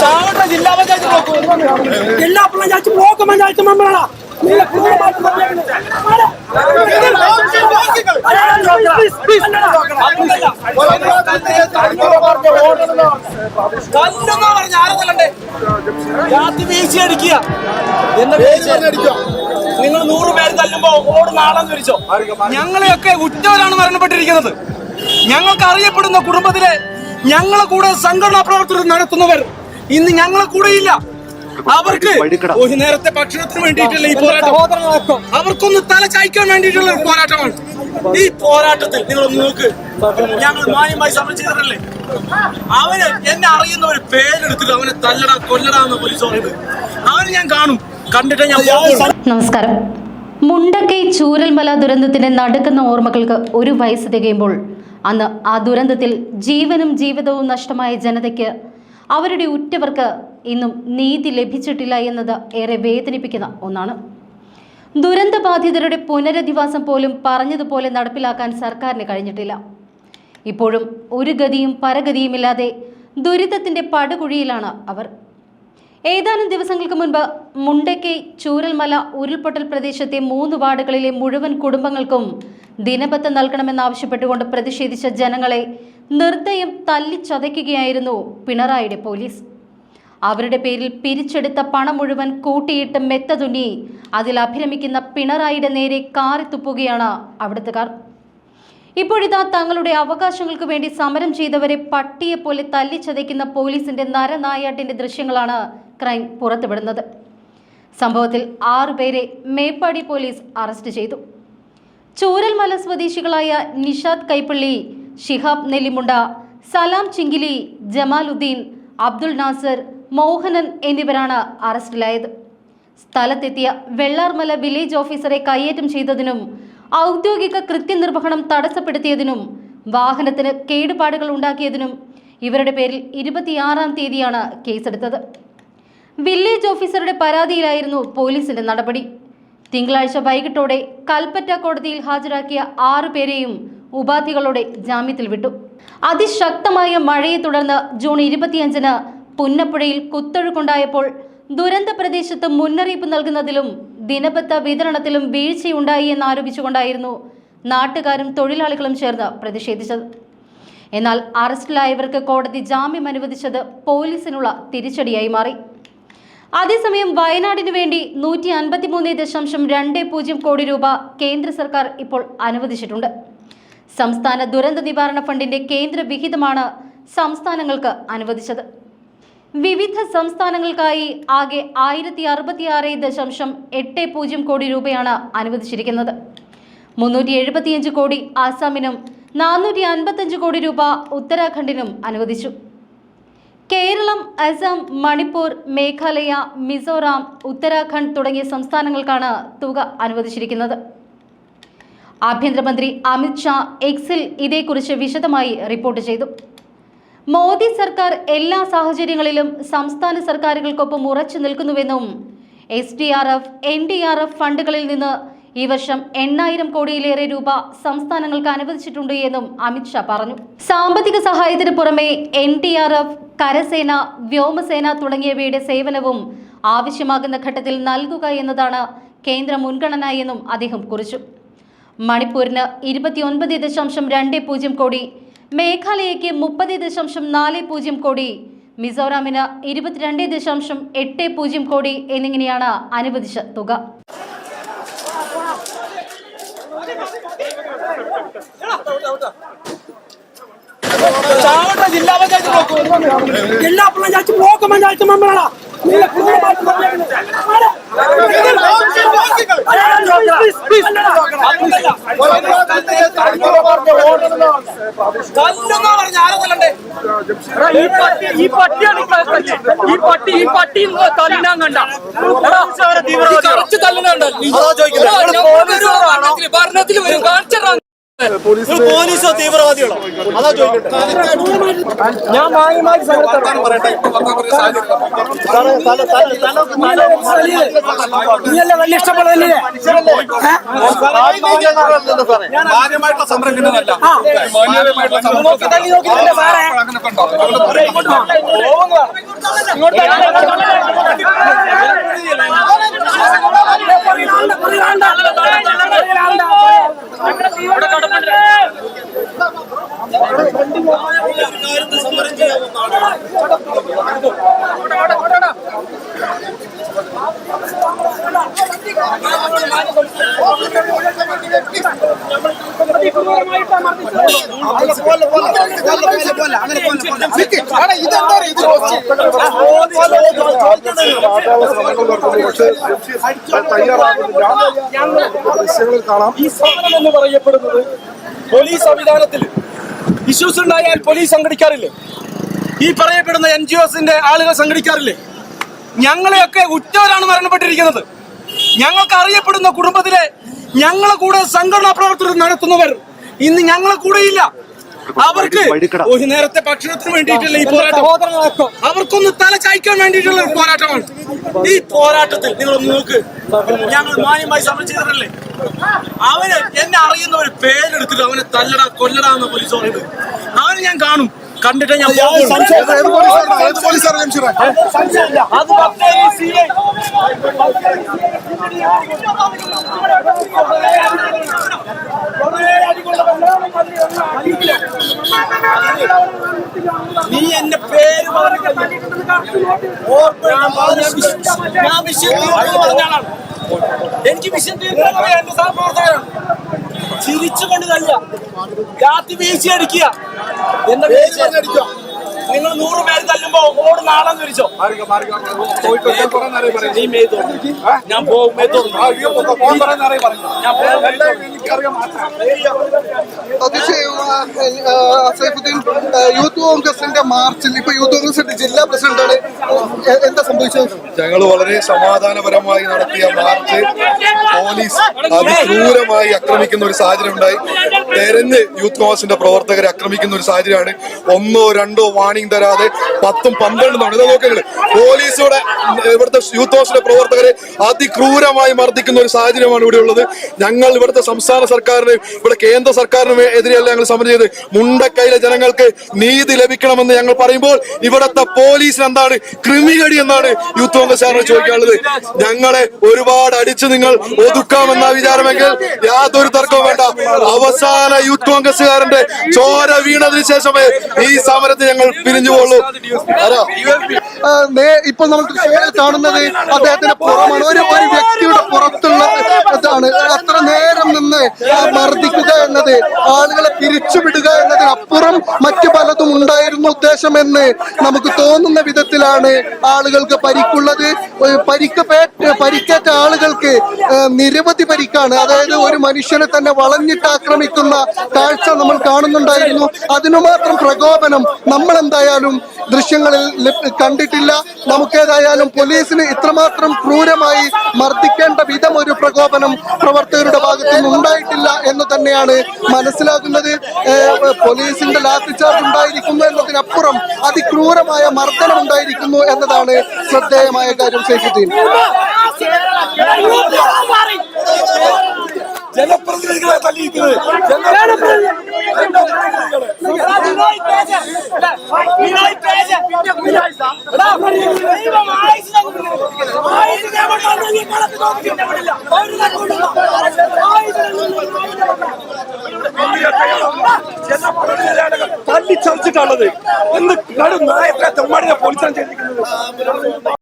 ചാവട്ടെ ജില്ലാ പഞ്ചായത്ത് ജില്ലാ പഞ്ചായത്ത് ബ്ലോക്ക് പഞ്ചായത്ത് മെമ്പറാണ്. കല്ലെന്നാ പറഞ്ഞ ആരെന്നല്ലേ രാത്രി വീഴ്ച അടിക്കുക. എന്താ വീഴ്ച നിങ്ങൾ നൂറ് പേര് തല്ലുമ്പോ ഓട് നാളെന്ന് വിളിച്ചോ ഞങ്ങളെയൊക്കെ ഉറ്റവരാണ് മരണപ്പെട്ടിരിക്കുന്നത്. ഞങ്ങൾക്ക് അറിയപ്പെടുന്ന കുടുംബത്തിലെ ഞങ്ങളെ കൂടെ സംഘടനാ പ്രവർത്തനം നടത്തുന്നവർ ഇന്ന് ഞങ്ങളെ കൂടെ ഇല്ല അവർക്ക് ഒരു നേരത്തെ ഭക്ഷണത്തിന് വേണ്ടിയിട്ടുള്ള ഈ പോരാട്ടം. അവർക്കൊന്ന് തല ചായ്ക്കാൻ വേണ്ടിയിട്ടുള്ള ഒരു പോരാട്ടമാണ്. ഈ പോരാട്ടത്തിൽ നിങ്ങൾ നോക്ക് ഞങ്ങൾ മാന്യമായി സമരം ചെയ്തിട്ടല്ലേ അവന് എന്നെ അറിയുന്ന ഒരു പേരെടുത്തിട്ട് അവനെ തല്ലടാ കൊല്ലടാ എന്ന് പോലീസ് പറയുന്നത്. അവന് ഞാൻ കാണും. കണ്ടിട്ട് ഞാൻ നമസ്കാരം. മുണ്ടക്കൈ ചൂരൽമല ദുരന്തത്തിന്റെ നടുക്കുന്ന ഓർമ്മകൾക്ക് ഒരു വയസ്സ് തികയുമ്പോൾ അന്ന് ആ ദുരന്തത്തിൽ ജീവനും ജീവിതവും നഷ്ടമായ ജനതയ്ക്ക് അവരുടെ ഉറ്റവർക്ക് ഇന്നും നീതി ലഭിച്ചിട്ടില്ല എന്നത് ഏറെ വേദനിപ്പിക്കുന്ന ഒന്നാണ്. ദുരന്തബാധിതരുടെ പുനരധിവാസം പോലും പറഞ്ഞതുപോലെ നടപ്പിലാക്കാൻ സർക്കാരിന് കഴിഞ്ഞിട്ടില്ല. ഇപ്പോഴും ഒരു ഗതിയും പരഗതിയുമില്ലാതെ ദുരിതത്തിന്റെ പടുകുഴിയിലാണ് അവർ. ഏതാനും ദിവസങ്ങൾക്ക് മുൻപ് മുണ്ടക്കൈ ചൂരൽമല ഉരുൾപൊട്ടൽ പ്രദേശത്തെ മൂന്ന് വാർഡുകളിലെ മുഴുവൻ കുടുംബങ്ങൾക്കും ദിനബത്ത നൽകണമെന്നാവശ്യപ്പെട്ടുകൊണ്ട് പ്രതിഷേധിച്ച ജനങ്ങളെ നിർദ്ദയം തല്ലിച്ചതയ്ക്കുകയായിരുന്നു പിണറായിയുടെ പോലീസ്. അവരുടെ പേരിൽ പിരിച്ചെടുത്ത പണം മുഴുവൻ കൂട്ടിയിട്ട് മെത്ത തുന്നി അതിൽ അഭിരമിക്കുന്ന പിണറായിയുടെ നേരെ കാറിത്തുപ്പുകയാണ് അവിടുത്തുകാർ. ഇപ്പോഴിതാ തങ്ങളുടെ അവകാശങ്ങൾക്ക് വേണ്ടി സമരം ചെയ്തവരെ പട്ടിയെ പോലെ തല്ലിച്ചതയ്ക്കുന്ന പോലീസിന്റെ നരനായാട്ടിന്റെ ദൃശ്യങ്ങളാണ് ക്രൈം പുറത്തുവിടുന്നത്. സംഭവത്തിൽ ആറുപേരെ മേപ്പാടി പോലീസ് അറസ്റ്റ് ചെയ്തു. ചൂരൽമല സ്വദേശികളായ നിഷാദ് കൈപ്പള്ളി ഷിഹാബ് നെല്ലിമുണ്ട സലാം ചിങ്കിലി ജമാലുദ്ദീൻ അബ്ദുൾ നാസർ മോഹനൻ എന്നിവരാണ് അറസ്റ്റിലായത്. സ്ഥലത്തെത്തിയ വെള്ളാർമല വില്ലേജ് ഓഫീസറെ കയ്യേറ്റം ചെയ്തതിനും ഔദ്യോഗിക കൃത്യനിർവഹണം തടസ്സപ്പെടുത്തിയതിനും വാഹനത്തിന് കേടുപാടുകൾ ഉണ്ടാക്കിയതിനും ഇവരുടെ പേരിൽ ഇരുപത്തിയാറാം തീയതിയാണ് കേസെടുത്തത്. വില്ലേജ് ഓഫീസറുടെ പരാതിയിലായിരുന്നു പോലീസിന്റെ നടപടി. തിങ്കളാഴ്ച വൈകിട്ടോടെ കൽപ്പറ്റ കോടതിയിൽ ഹാജരാക്കിയ ആറു പേരെയും ഉപാധികളോടെ ജാമ്യത്തിൽ വിട്ടു. അതിശക്തമായ മഴയെ തുടർന്ന് ജൂൺ ഇരുപത്തിയഞ്ചിന് പുന്നപ്പുഴയിൽ കുത്തൊഴുക്കുണ്ടായപ്പോൾ ദുരന്ത പ്രദേശത്ത് മുന്നറിയിപ്പ് നൽകുന്നതിലും ദിനപത്ത വിതരണത്തിലും വീഴ്ചയുണ്ടായി എന്നാരോപിച്ചുകൊണ്ടായിരുന്നു നാട്ടുകാരും തൊഴിലാളികളും ചേർന്ന് പ്രതിഷേധിച്ചത്. എന്നാൽ അറസ്റ്റിലായവർക്ക് കോടതി ജാമ്യം അനുവദിച്ചത് പോലീസിനുള്ള തിരിച്ചടിയായി മാറി. അതേസമയം വയനാടിനു വേണ്ടി നൂറ്റി അൻപത്തിമൂന്ന് ദശാംശം രണ്ട് പൂജ്യം കോടി രൂപ കേന്ദ്ര സർക്കാർ ഇപ്പോൾ അനുവദിച്ചിട്ടുണ്ട്. സംസ്ഥാന ദുരന്ത നിവാരണ ഫണ്ടിന്റെ കേന്ദ്ര വിഹിതമാണ് സംസ്ഥാനങ്ങൾക്ക് അനുവദിച്ചത്. വിവിധ സംസ്ഥാനങ്ങൾക്കായി ആകെ ആയിരത്തി അറുപത്തിയാറ് ദശാംശം എട്ട് പൂജ്യം കോടി രൂപയാണ് അനുവദിച്ചിരിക്കുന്നത്. മുന്നൂറ്റി എഴുപത്തിയഞ്ച് കോടി ആസാമിനും നാനൂറ്റി അൻപത്തഞ്ച് കോടി രൂപ ഉത്തരാഖണ്ഡിനും അനുവദിച്ചു. കേരളം അസം മണിപ്പൂർ മേഘാലയ മിസോറാം ഉത്തരാഖണ്ഡ് തുടങ്ങിയ സംസ്ഥാനങ്ങൾക്കാണ് തുക അനുവദിച്ചിരിക്കുന്നത്. ആഭ്യന്തരമന്ത്രി അമിത്ഷാ എക്സിൽ ഇതേക്കുറിച്ച് വിശദമായി റിപ്പോർട്ട് ചെയ്തു. മോദി സർക്കാർ എല്ലാ സാഹചര്യങ്ങളിലും സംസ്ഥാന സർക്കാരുകൾക്കൊപ്പം ഉറച്ചു നിൽക്കുന്നുവെന്നും S D R F N D R F ഫണ്ടുകളിൽ നിന്ന് ഈ വർഷം എണ്ണായിരം കോടിയിലേറെ രൂപ സംസ്ഥാനങ്ങൾക്ക് അനുവദിച്ചിട്ടുണ്ട് എന്നും അമിത്ഷാ പറഞ്ഞു. സാമ്പത്തിക സഹായത്തിന് പുറമെ എൻ ഡി ആർ എഫ് കരസേന വ്യോമസേന തുടങ്ങിയവയുടെ സേവനവും ആവശ്യമാകുന്ന ഘട്ടത്തിൽ നൽകുക എന്നതാണ് കേന്ദ്ര മുൻഗണന എന്നും അദ്ദേഹം കുറിച്ചു. മണിപ്പൂരിന് ഇരുപത്തിയൊൻപത് ദശാംശം രണ്ട് പൂജ്യം കോടി മേഘാലയയ്ക്ക് മുപ്പത് ദശാംശം നാല് പൂജ്യം കോടി മിസോറാമിന് ഇരുപത്തിരണ്ട് ദശാംശം എട്ട് പൂജ്യം കോടി എന്നിങ്ങനെയാണ് അനുവദിച്ച തുക. ചാവട്ടെ. ജില്ലാ പഞ്ചായത്ത് നോക്കൂ. ജില്ലാ പഞ്ചായത്ത് ബ്ലോക്ക് പഞ്ചായത്ത് മെമ്പറാണ് ഈ പട്ടി ഈ പട്ടിയാണ് ഈ പട്ടി ഈ പട്ടി തല്ലാൻ കണ്ട. കറച്ച് തല്ലുന്നുണ്ട് ഭരണത്തിൽ വരും. കാണിച്ചാ പോലീസോ തീവ്രവാദികളോ അതാ ചോദിക്കട്ടെ ഞാൻ മാന്യമായി നീയല്ലേ വലിയ ഇഷ്ടപ്പെടുന്നില്ലേ മാന്യമായിട്ടുള്ള മാന്യമായിട്ടുള്ള പുറകിലാണ്ട. പുറകിലാണ്ട. ഈ സമരം എന്ന് പറയപ്പെടുന്നത് പോലീസ് സംവിധാനത്തിൽ ഇഷ്യൂസ് ഉണ്ടായാൽ പോലീസ് സംഘടിക്കാറില്ലേ ഈ പറയപ്പെടുന്ന എൻ ജി ഒസിന്റെ ആളുകൾ സംഘടിക്കാറില്ലേ ഞങ്ങളെയൊക്കെ ഉറ്റവരാണ് മരണപ്പെട്ടിരിക്കുന്നത് ഞങ്ങൾക്ക് അറിയപ്പെടുന്ന കുടുംബത്തിലെ ഞങ്ങളെ കൂടെ സംഘടനാ പ്രവർത്തനം നടത്തുന്നവർ ഇന്ന് ഞങ്ങളെ കൂടെയില്ല. അവർക്ക് ഒരു നേരത്തെ ഭക്ഷണത്തിന് വേണ്ടിയിട്ടുള്ള ഈ പോരാട്ടം. അവർക്കൊന്ന് തല ചായ്ക്കാൻ വേണ്ടിയിട്ടുള്ള ഒരു പോരാട്ടമാണ്. ഈ പോരാട്ടത്തിൽ നിങ്ങൾ നോക്ക്. ഞങ്ങൾ മാന്യമായി സമരം ചെയ്തിട്ടല്ലേ അവന് എന്നെ അറിയുന്ന ഒരു പേരെടുത്തിട്ട് അവനെ തല്ലടാ കൊല്ലടാ എന്ന പോലീസ് പറയുന്നത് അവനെ ഞാൻ കാണും. കണ്ടിട്ട് ഞാൻ പോകും. അത് നീ എന്റെ പേര് ഞാൻ വിഷയം- ഞാൻ വിഷയം തീർന്നു പറഞ്ഞ എനിക്ക് വിഷയം തീർക്കാൻ എന്റെ സഹപ്രവർത്തകരാണ്. ചിരിച്ചുകൊണ്ട് കഴിയ രാത്രി വീശി അടിക്കുക എന്റെ പേര് നിങ്ങൾ നൂറ് പേര് തല്ലുമ്പോ ഓട് നാളെന്ന് വിളിച്ചോ? നീ മേയ്തോ ഞാൻ പോകും സൈഫുദ്ദീൻ യൂത്ത് കോൺഗ്രസിന്റെ മാർച്ചിൽ ഇപ്പൊ യൂത്ത് കോൺഗ്രസിന്റെ ജില്ലാ പ്രസിഡന്റാണ്. എന്താ സംഭവിച്ചത്? ഞങ്ങൾ വളരെ സമാധാനപരമായി നടത്തിയ മാർച്ച് പോലീസ് അതിക്രൂരമായി ആക്രമിക്കുന്ന ഒരു സാഹചര്യം ഉണ്ടായി തെരഞ്ഞ് യൂത്ത് കോൺഗ്രസിന്റെ പ്രവർത്തകരെ ആക്രമിക്കുന്ന ഒരു സാഹചര്യമാണ്. ഒന്നോ രണ്ടോ വാണിംഗ് തരാതെ പത്തും പന്ത്രണ്ടും തവണ ഇത് നോക്കുക പോലീസോടെ ഇവിടുത്തെ യൂത്ത് കോൺഗ്രസിന്റെ പ്രവർത്തകരെ അതിക്രൂരമായി മർദ്ദിക്കുന്ന ഒരു സാഹചര്യമാണ് ഇവിടെ ഉള്ളത്. ഞങ്ങൾ ഇവിടുത്തെ സംസ്ഥാന സർക്കാരിനെയും ഇവിടെ കേന്ദ്ര സർക്കാരിനും എതിരെയല്ല ഞങ്ങൾ സമരം ചെയ്ത് മുണ്ടക്കൈയിലെ ജനങ്ങൾക്ക് നീതി ലഭിക്കണമെന്ന് ഞങ്ങൾ പറയുമ്പോൾ ഇവിടുത്തെ പോലീസിന് എന്താണ് ക്രിമികടി എന്നാണ് യൂത്ത് കോൺഗ്രസ്സുകാരോട് ചോദിക്കാനുള്ളത്. ഞങ്ങളെ ഒരുപാട് അടിച്ച് നിങ്ങൾ ഒതുക്കാമെന്ന വിചാരമെങ്കിൽ യാതൊരു തർക്കവും വേണ്ട. അവസാന യൂത്ത് കോൺഗ്രസ്സുകാരന്റെ ചോര വീണതിന് ശേഷമേ ഈ സമരത്തെ ഞങ്ങൾ പിരിഞ്ഞു പോകുള്ളൂ നേ- ഇപ്പൊ നമ്മൾ കാണുന്നത് അദ്ദേഹത്തിന്റെ പുറമാണ്. ഒരു ഒരു വ്യക്തിയുടെ പുറത്തുള്ള ഇതാണ് അത്ര ആ, മർദ്ദിക്കുക എന്നത് ആളുകളെ പിരിച്ചുവിടുക എന്നതിനപ്പുറം മറ്റു പലതും ഉണ്ടായിരുന്നു ഉദ്ദേശമെന്ന് നമുക്ക് തോന്നുന്ന വിധത്തിലാണ് ആളുകൾക്ക് പരിക്കുള്ളത്. പരിക്ക് പരിക്കേറ്റ ആളുകൾക്ക് നിരവധി പരിക്കാണ്. അതായത് ഒരു മനുഷ്യനെ തന്നെ വളഞ്ഞിട്ട് ആക്രമിക്കുന്ന കാഴ്ച നമ്മൾ കാണുന്നുണ്ടായിരുന്നു. അതിനു മാത്രം പ്രകോപനം നമ്മൾ എന്തായാലും ദൃശ്യങ്ങളിൽ കണ്ടിട്ടില്ല. നമുക്കേതായാലും പോലീസിന് ഇത്രമാത്രം ക്രൂരമായി മർദ്ദിക്കേണ്ട വിധം ഒരു പ്രകോപനം പ്രവർത്തകരുടെ ഭാഗത്തു നിന്ന് ഉണ്ടായിട്ടില്ല എന്ന് തന്നെയാണ് മനസ്സിലാക്കുന്നത് പോലീസിന്റെ ലാത്തി ലാത്തിച്ചാർജ് ഉണ്ടായിരിക്കുന്നു എന്നതിനപ്പുറം അതിക്രൂരമായ മർദ്ദനം ഉണ്ടായിരിക്കുന്നു എന്നതാണ് ശ്രദ്ധേയമായ കാര്യം സൈഫുദ്ദീൻ ജനപ്രതിനിധികളെ തല്ലിയിരിക്കുന്നത് തല്ലിച്ചതച്ചിട്ടുള്ളത് എന്ന് കടു നായത്തെ തെമ്മാടിനെ പോലീസാണ് ചെയ്തിരിക്കുന്നത്.